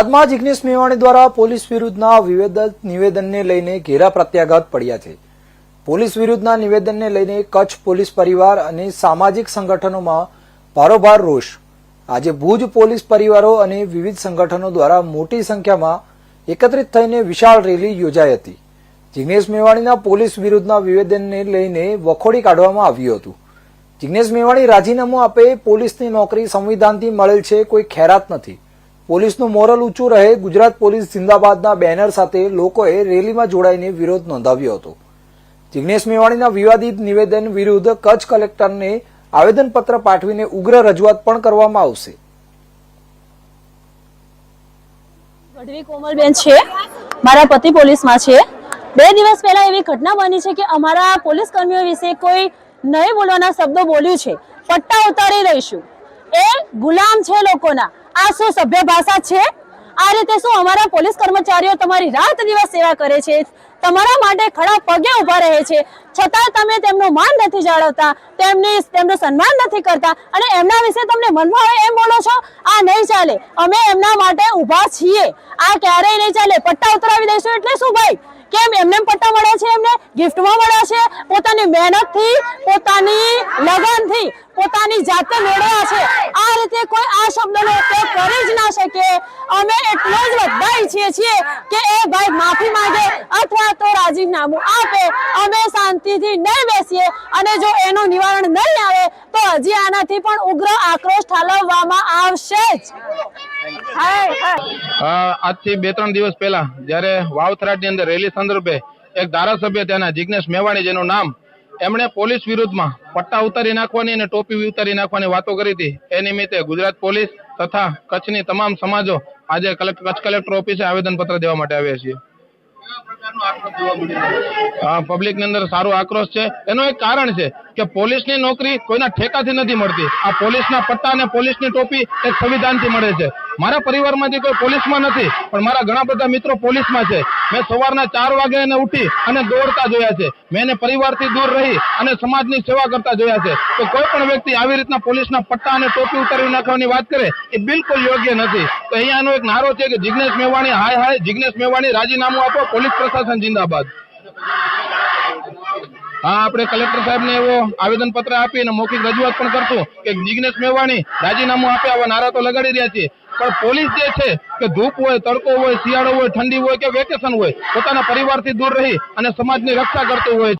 બાદમાં જિગ્નેશ મેવાણી દ્વારા પોલીસ વિરુદ્ધના વિવેદન નિવેદનને લઈને ઘેરા પ્રત્યાઘાત પડ્યા છે. પોલીસ વિરુદ્ધના નિવેદનને લઈને કચ્છ પોલીસ પરિવાર અને સામાજિક સંગઠનોમાં ભારોભાર રોષ. આજે ભુજ પોલીસ પરિવારો અને વિવિધ સંગઠનો દ્વારા મોટી સંખ્યામાં એકત્રિત થઈને વિશાળ રેલી યોજાઈ હતી. જિગ્નેશ મેવાણીના પોલીસ વિરુદ્ધના નિવેદનને લઈને વખોડી કાઢવામાં આવ્યું હતું. જિગ્નેશ મેવાણી રાજીનામું આપે પોલીસની નોકરી સંવિધાનથી મળેલ છે કોઈ ખેરાત નથી. પોલીસનું મોરલ ઊંચું રહે, ગુજરાત પોલીસ જિંદાબાદના બેનર સાથે લોકોએ રેલીમાં જોડાઈને વિરોધ નોંધાવ્યો હતો. જિગ્નેશ મેવાણીના વિવાદિત નિવેદન વિરુદ્ધ કચ્છ કલેક્ટરને આવેદનપત્ર પાઠવીને ઉગ્ર રજૂઆત પણ કરવામાં આવશે. કોમલબેન છે. મારા પતિ પોલીસમાં છે. બે દિવસ પહેલા એવી ઘટના બની છે કે અમારા પોલીસ કર્મીઓ વિશે કોઈ નહીં બોલવાના શબ્દો બોલ્યું છે. પટ્ટા ઉતારી લઈશું. એ ગુલામ છે લોકોના. આ શું સભ્ય ભાષા છે? આ રીતે શું અમારા પોલીસ કર્મચારીઓ તમારી રાત દિવસ સેવા કરે છે? તમારા માટે ખડા પગે ઊભા રહે છે. છતાં તમે તેમનું માન નથી જાળવતા, તેમની તેમનું સન્માન નથી કરતા અને એમના વિશે તમને મનમાં આવે એમ બોલો છો? આ નહીં ચાલે. અમે એમના માટે ઊભા છીએ. આ ક્યારેય નહીં ચાલે. પટ્ટા ઉતરાવી દઈશું એટલે શું ભાઈ? કેમ એમને એમ પટ્ટા મળ્યા છે એમને? ગિફ્ટમાં મળે છે? પોતાની મહેનતથી, પોતાની લગનથી પોતાની જાતે મેળવ્યા છે. આ રીતે કોઈ આ શબ્દનો ઉપયોગ કરી જ ના શકે. અમે એટલો જ બધા ઈચ્છીએ છીએ કે એ ભાઈ માફી માંગે અથવા તો રાજીનામું આપે. અમે શાંતિથી નહીં બેસીએ અને જો એનું નિવારણ નહીં આવે તો હજી આનાથી પણ ઉગ્ર આક્રોશ ઠાલવવામાં આવશે જ. આજથી બે ત્રણ દિવસ પહેલા જ્યારે વાવથરાજની અંદર રેલી સંદર્ભે એક ધારાસભ્ય ત્યાંના જિગ્નેશ મેવાણી જેનું નામ એમણે પોલીસ વિરુદ્ધમાં પટ્ટા ઉતારી નાખવાની અને ટોપી ઉતારી નાખવાની વાતો કરી હતી. એ નિમિત્તે ગુજરાત પોલીસ તથા કચ્છની તમામ સમાજો આજે કલેક્ટર કચ્છ કલેક્ટર ઓફિસે આવેદનપત્ર દેવા માટે આવ્યા છીએ. પબ્લિકની અંદર સારો આક્રોશ છે. એનું એક કારણ છે કે પોલીસની નોકરી કોઈના ઠેકાથી નથી મળતી. આ પોલીસના પટ્ટા અને પોલીસની ટોપી એક સંવિધાનથી મળે છે. મારા પરિવારમાંથી કોઈ પોલીસમાં નથી, પણ મારા ઘણા બધા મિત્રો પોલીસમાં છે. મેં સવારના ચાર વાગે એને ઉઠી અને દોડતા જોયા છે. મેં એને પરિવારથી દૂર રહી અને સમાજની સેવા કરતા જોયા છે. તો કોઈ પણ વ્યક્તિ આવી રીતના પોલીસના પટ્ટા અને ટોપી ઉતારી નાખવાની વાત કરે, એ બિલકુલ યોગ્ય નથી. તો અહીંયાનો એક નારો છે કે જિજ્ઞેશ મેવાણી, હાય હાય જિજ્ઞેશ મેવાણી, રાજીનામું આપો, પોલીસ પ્રશાસન જિંદાબાદ. હા, આપણે કલેક્ટર સાહેબને એવો આવેદન પત્ર આપી અને મૌખિક રજૂઆત પણ કરશું કે જિગ્નેશ મેવાણી રાજીનામું આપે આવા નારા તો લગાડી રહ્યા છીએ પણ પોલીસ જે છે કે ધૂપ હોય, તડકો હોય, શિયાળો હોય, ઠંડી હોય કે વેકેશન હોય, પોતાના પરિવારથી દૂર રહી અને સમાજની રક્ષા કરતું હોય